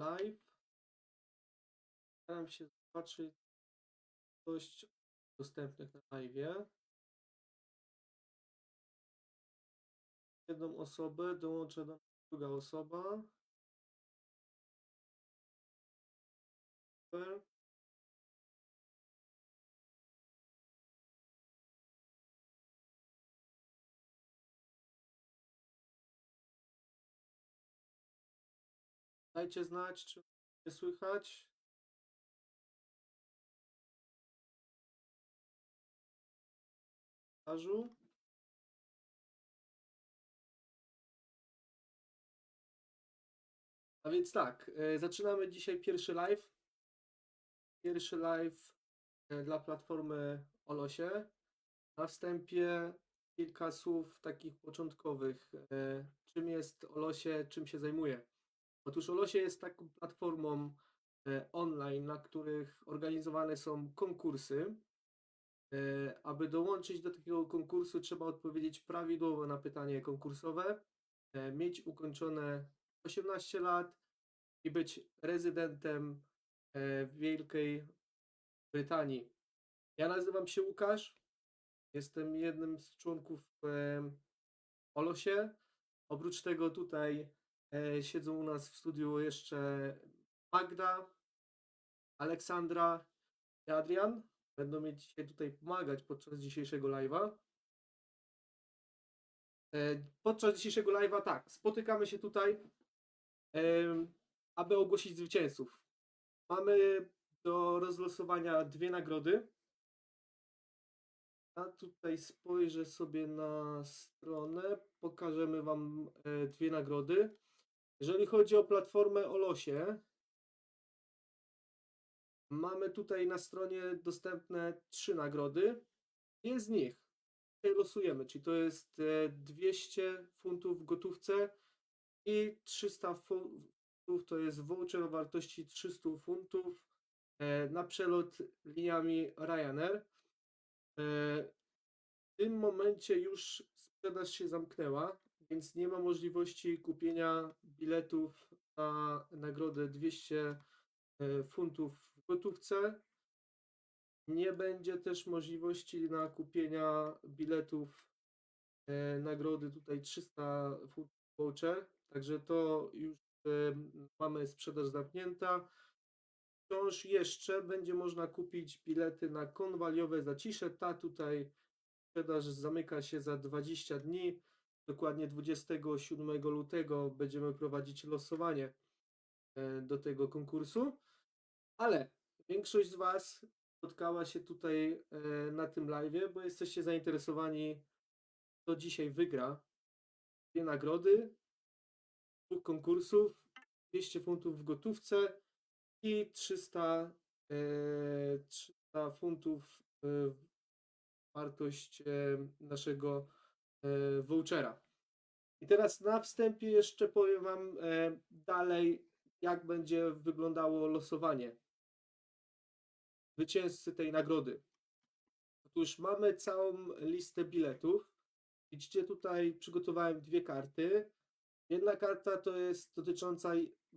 live. Staram się zobaczyć dość dostępnych na live. Jedną osobę dołączę do druga osoba. Super. Dajcie znać, czy mnie słychać. Komentarzu. A więc tak, e, zaczynamy dzisiaj pierwszy live. Pierwszy live e, dla platformy Olosie. Na wstępie kilka słów takich początkowych. E, Czym jest Olosie, czym się zajmuje? Otóż Olosie jest taką platformą e, online, na których organizowane są konkursy. E, Aby dołączyć do takiego konkursu, trzeba odpowiedzieć prawidłowo na pytanie konkursowe, e, mieć ukończone 18 lat i być rezydentem Wielkiej Brytanii. Ja nazywam się Łukasz. Jestem jednym z członków Olosie. Oprócz tego tutaj siedzą u nas w studiu jeszcze Magda, Aleksandra i Adrian. Będą mi dzisiaj tutaj pomagać podczas dzisiejszego live'a. E, Podczas dzisiejszego live'a tak, spotykamy się tutaj, aby ogłosić zwycięzców. Mamy do rozlosowania dwie nagrody. Ja tutaj spojrzę sobie na stronę, pokażemy Wam e, dwie nagrody. Jeżeli chodzi o platformę Olosie, mamy tutaj na stronie dostępne trzy nagrody. Dwie z nich losujemy, czyli to jest e, 200 funtów w gotówce i 300 funtów to jest voucher o wartości 300 funtów e, na przelot liniami Ryanair. E, W tym momencie już sprzedaż się zamknęła, więc nie ma możliwości kupienia biletów na nagrodę 200 e, funtów w gotówce. Nie będzie też możliwości na kupienia biletów e, nagrody tutaj 300 funtów voucher, także to już e, mamy sprzedaż zamknięta. Wciąż jeszcze będzie można kupić bilety na konwaliowe zacisze. Ta tutaj sprzedaż zamyka się za 20 dni. Dokładnie 27 lutego będziemy prowadzić losowanie e, do tego konkursu. Ale większość z Was spotkała się tutaj e, na tym live, bo jesteście zainteresowani, kto dzisiaj wygra. Dwie nagrody, dwóch konkursów, 200 funtów w gotówce i 300, e, 300 funtów e, wartość e, naszego vouchera. I teraz na wstępie jeszcze powiem Wam e, dalej, jak będzie wyglądało losowanie zwycięzcy tej nagrody. Otóż mamy całą listę biletów. Widzicie tutaj przygotowałem dwie karty. Jedna karta to jest dotycząca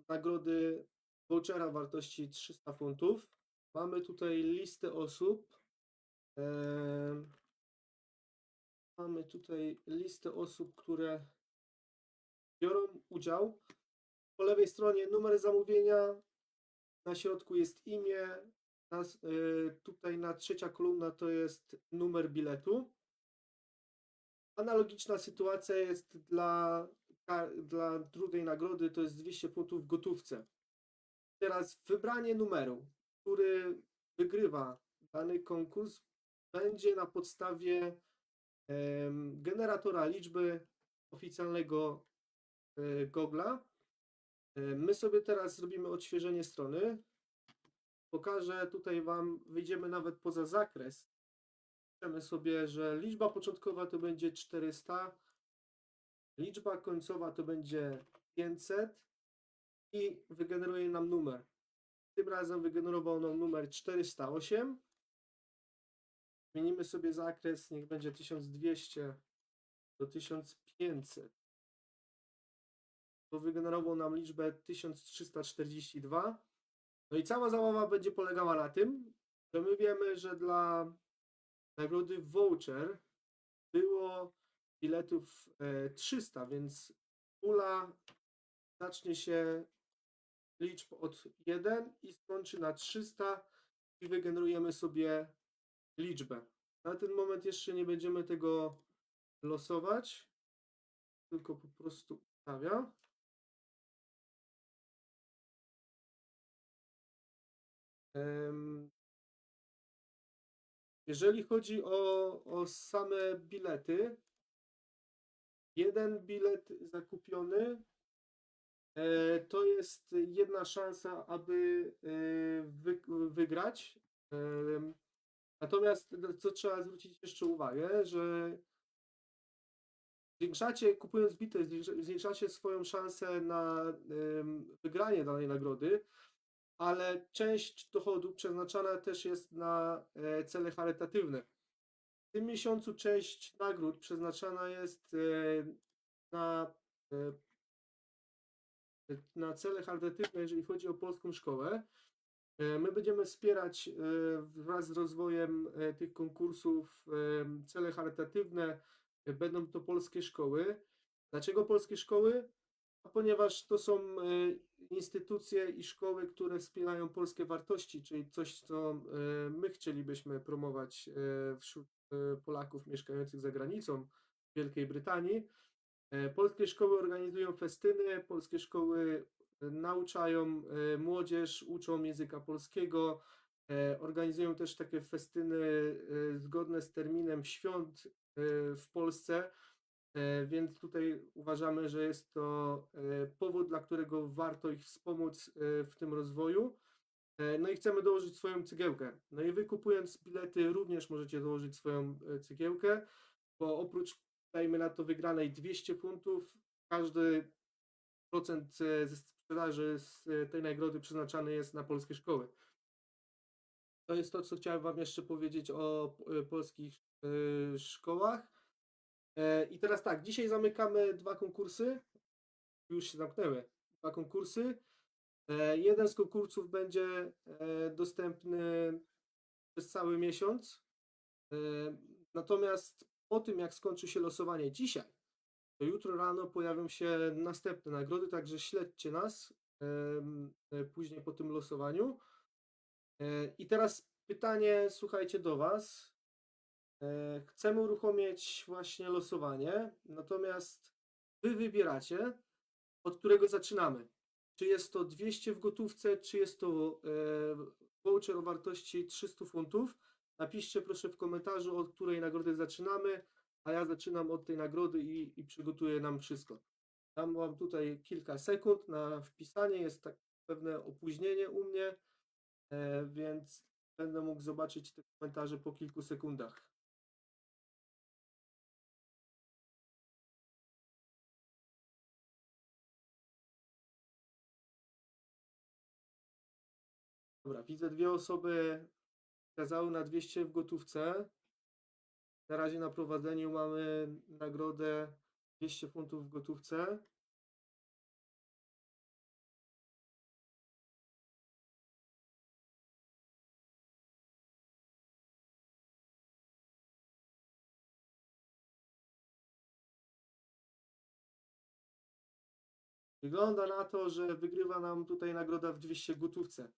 nagrody vouchera wartości 300 funtów. Mamy tutaj listę osób. Em, Mamy tutaj listę osób, które biorą udział. Po lewej stronie numer zamówienia, na środku jest imię, na, y, tutaj na trzecia kolumna to jest numer biletu. Analogiczna sytuacja jest dla, dla drugiej nagrody, to jest 200 funtów w gotówce. Teraz wybranie numeru, który wygrywa dany konkurs, będzie na podstawie generatora liczby oficjalnego e, Google'a. E, My sobie teraz zrobimy odświeżenie strony. Pokażę tutaj Wam, wyjdziemy nawet poza zakres. Piszemy sobie, że liczba początkowa to będzie 400, liczba końcowa to będzie 500 i wygeneruje nam numer. Tym razem wygenerował nam numer 408. Zmienimy sobie zakres, niech będzie 1200 do 1500. to wygenerował nam liczbę 1342. No i cała zabawa będzie polegała na tym, że my wiemy, że dla nagrody voucher było biletów e, 300, więc pula zacznie się liczb od 1 i skończy na 300 i wygenerujemy sobie liczbę. Na ten moment jeszcze nie będziemy tego losować, tylko po prostu ustawia. Em, Jeżeli chodzi o, o same bilety, jeden bilet zakupiony e, to jest jedna szansa, aby e, wy, wygrać. Natomiast no, co trzeba zwrócić jeszcze uwagę, że zwiększacie, kupując bity, zwiększa- zwiększacie swoją szansę na wygranie danej nagrody, ale część dochodu przeznaczana też jest na e, cele charytatywne. W tym miesiącu część nagród przeznaczana jest e, na, e, na cele charytatywne, jeżeli chodzi o polską szkołę. E, My będziemy wspierać e, wraz z rozwojem e, tych konkursów cele charytatywne. Będą to polskie szkoły. Dlaczego polskie szkoły? Ponieważ to są instytucje i szkoły, które wspierają polskie wartości, czyli coś, co my chcielibyśmy promować wśród Polaków mieszkających za granicą w Wielkiej Brytanii. Polskie szkoły organizują festyny, polskie szkoły nauczają e, młodzież, uczą języka polskiego, e, organizują też takie festyny e, zgodne z terminem świąt w Polsce. Więc tutaj uważamy, że jest to powód, dla którego warto ich wspomóc w tym rozwoju. No i chcemy dołożyć swoją cegiełkę. No i wy kupując bilety również możecie dołożyć swoją cegiełkę, bo oprócz, dajmy na to, wygranej 200 funtów, każdy procent ze sprzedaży z e, tej nagrody przeznaczany jest na polskie szkoły. To jest to, co chciałem wam jeszcze powiedzieć o e, polskich e, szkołach. I teraz tak, dzisiaj zamykamy dwa konkursy. Już się zamknęły. Dwa konkursy. Jeden z konkursów będzie dostępny przez cały miesiąc. Natomiast po tym, jak skończy się losowanie dzisiaj, to jutro rano pojawią się następne nagrody, także śledźcie nas e, później po tym losowaniu. E, I teraz pytanie, słuchajcie, do Was. E, Chcemy uruchomić właśnie losowanie, natomiast Wy wybieracie, od którego zaczynamy. Czy jest to 200 w gotówce, czy jest to voucher o wartości 300 funtów. Napiszcie proszę w komentarzu, od której nagrody zaczynamy, a ja zaczynam od tej nagrody i, i przygotuję nam wszystko. Dam Wam tutaj kilka sekund na wpisanie, jest tak pewne opóźnienie u mnie, e, więc będę mógł zobaczyć te komentarze po kilku sekundach. Dobra, widzę dwie osoby wskazały na 200 w gotówce. Na razie na prowadzeniu mamy nagrodę 200 funtów w gotówce. Wygląda na to, że wygrywa nam tutaj nagroda w 200 gotówce.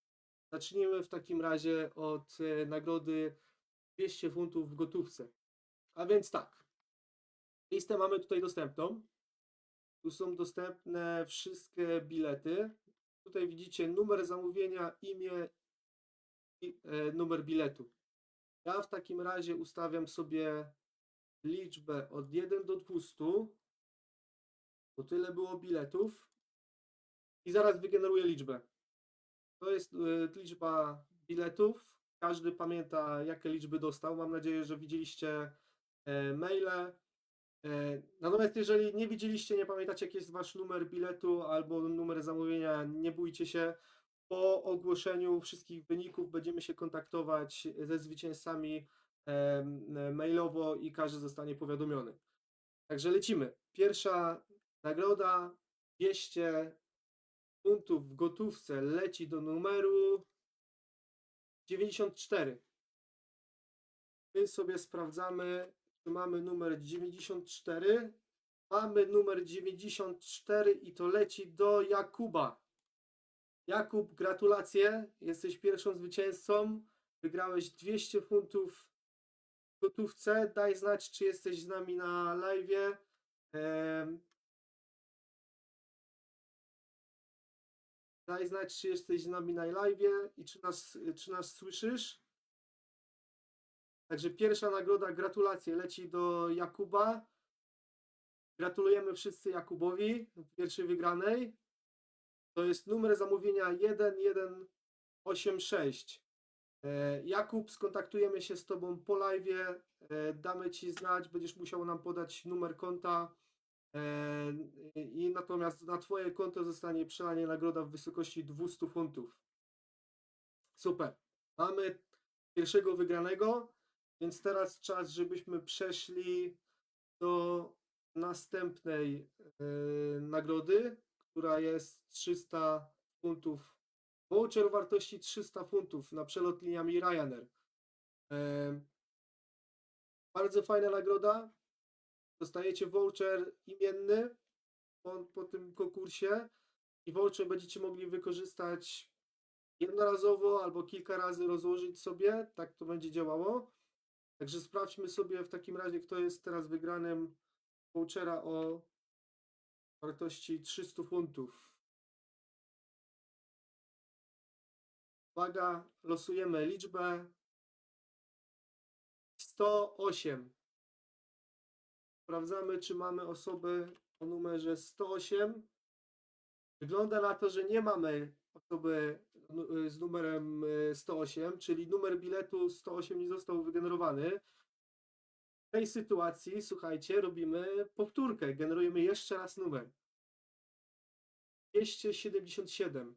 Zacznijmy w takim razie od e, nagrody 200 funtów w gotówce. A więc tak. Listę mamy tutaj dostępną. Tu są dostępne wszystkie bilety. Tutaj widzicie numer zamówienia, imię i e, numer biletu. Ja w takim razie ustawiam sobie liczbę od 1 do 200, bo tyle było biletów. I zaraz wygeneruję liczbę. To jest e, liczba biletów. Każdy pamięta, jakie liczby dostał. Mam nadzieję, że widzieliście maile. E, Natomiast jeżeli nie widzieliście, nie pamiętacie, jaki jest wasz numer biletu albo numer zamówienia, nie bójcie się. Po ogłoszeniu wszystkich wyników będziemy się kontaktować ze zwycięzcami e, mailowo i każdy zostanie powiadomiony. Także lecimy. Pierwsza nagroda 200 funtów w gotówce leci do numeru 94. My sobie sprawdzamy, mamy numer 94. Mamy numer 94 i to leci do Jakuba. Jakub, gratulacje. Jesteś pierwszą zwycięzcą. Wygrałeś 200 funtów w gotówce. Daj znać, czy jesteś z nami na live. Daj znać, czy jesteś z nami na live i czy nas, czy nas słyszysz. Także pierwsza nagroda, gratulacje, leci do Jakuba. Gratulujemy wszyscy Jakubowi pierwszej wygranej. To jest numer zamówienia 1186. E, Jakub, skontaktujemy się z Tobą po live. E, damy Ci znać, będziesz musiał nam podać numer konta. E, I natomiast na Twoje konto zostanie przelanie nagroda w wysokości 200 funtów. Super. Mamy pierwszego wygranego, więc teraz czas, żebyśmy przeszli do następnej e, nagrody, która jest 300 funtów. Voucher wartości 300 funtów na przelot liniami Ryanair. E, bardzo fajna nagroda. Dostajecie voucher imienny po, po tym konkursie i voucher będziecie mogli wykorzystać jednorazowo albo kilka razy rozłożyć sobie. Tak to będzie działało. Także sprawdźmy sobie w takim razie, kto jest teraz wygranym vouchera o wartości 300 funtów. Uwaga, losujemy liczbę 108. Sprawdzamy, czy mamy osoby o numerze 108. Wygląda na to, że nie mamy osoby nu- z numerem e, 108, czyli numer biletu 108 nie został wygenerowany. W tej sytuacji, słuchajcie, robimy powtórkę. Generujemy jeszcze raz numer. 277.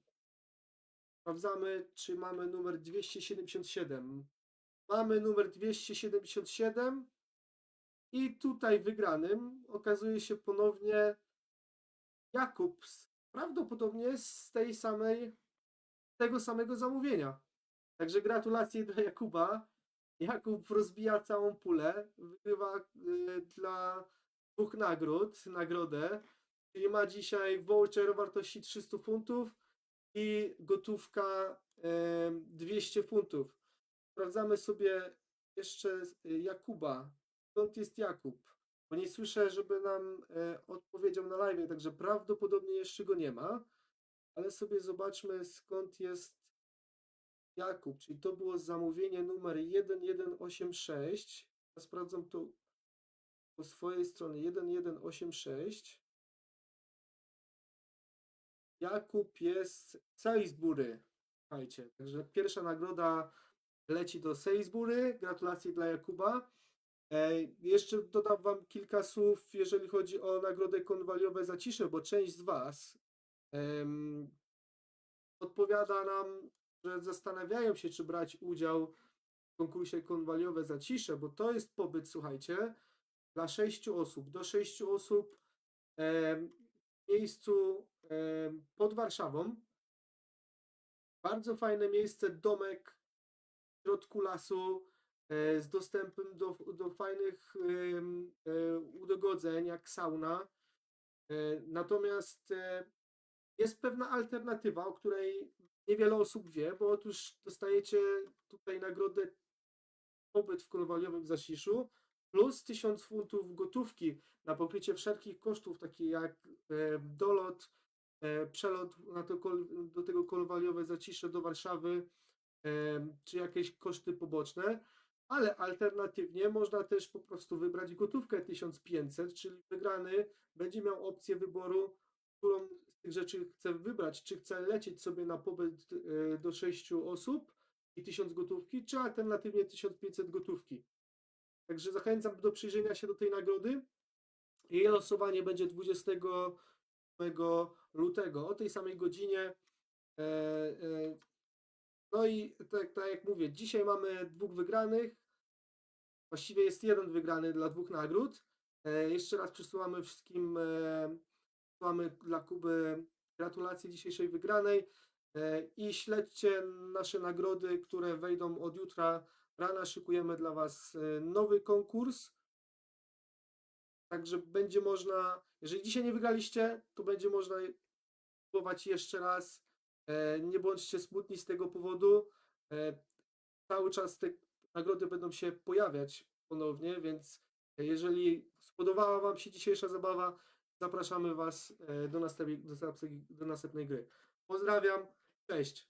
Sprawdzamy, czy mamy numer 277. Mamy numer 277 i tutaj wygranym okazuje się ponownie Jakub, z- prawdopodobnie z tej samej, tego samego zamówienia. Także gratulacje dla Jakuba. Jakub rozbija całą pulę, wygrywa y, dla dwóch nagród, nagrodę, czyli ma dzisiaj voucher o wartości 300 funtów i gotówka e, 200 funtów. Sprawdzamy sobie jeszcze y, Jakuba. Skąd jest Jakub? Bo nie słyszę, żeby nam e, odpowiedział na live, także prawdopodobnie jeszcze go nie ma. Ale sobie zobaczmy skąd jest Jakub, czyli to było zamówienie numer 1186. Ja sprawdzam to po swojej stronie 1186. Jakub jest Salisbury. Słuchajcie, także pierwsza nagroda leci do Salisbury. Gratulacje dla Jakuba. E, jeszcze dodam Wam kilka słów, jeżeli chodzi o nagrodę konwaliowe zacisze, bo część z Was em, odpowiada nam, że zastanawiają się, czy brać udział w konkursie konwaliowe zacisze, bo to jest pobyt, słuchajcie, dla sześciu osób, do sześciu osób em, w miejscu em, pod Warszawą. Bardzo fajne miejsce, domek w środku lasu z dostępem do, do fajnych e, udogodzeń, jak sauna. E, Natomiast e, jest pewna alternatywa, o której niewiele osób wie, bo otóż dostajecie tutaj nagrodę pobyt w konwaliowym Zasiszu plus 1000 funtów gotówki na pokrycie wszelkich kosztów, takich jak e, dolot, e, przelot na to, do tego konwaliowe Zacisze do Warszawy, e, czy jakieś koszty poboczne, ale alternatywnie można też po prostu wybrać gotówkę 1500, czyli wygrany będzie miał opcję wyboru, którą z tych rzeczy chce wybrać, czy chce lecieć sobie na pobyt e, do 6 osób i 1000 gotówki, czy alternatywnie 1500 gotówki. Także zachęcam do przyjrzenia się do tej nagrody. Jej losowanie będzie 28 lutego o tej samej godzinie. No i tak, tak jak mówię, dzisiaj mamy dwóch wygranych. Właściwie jest jeden wygrany dla dwóch nagród. E, Jeszcze raz przesyłamy wszystkim e, dla Kuby gratulacje dzisiejszej wygranej e, i śledźcie nasze nagrody, które wejdą od jutra rana. Szykujemy dla Was e, nowy konkurs. Także będzie można, jeżeli dzisiaj nie wygraliście, to będzie można próbować jeszcze raz. E, Nie bądźcie smutni z tego powodu. E, Cały czas te nagrody będą się pojawiać ponownie, więc jeżeli spodobała Wam się dzisiejsza zabawa, zapraszamy Was e, do następnej, do następnej, do następnej gry. Pozdrawiam, cześć.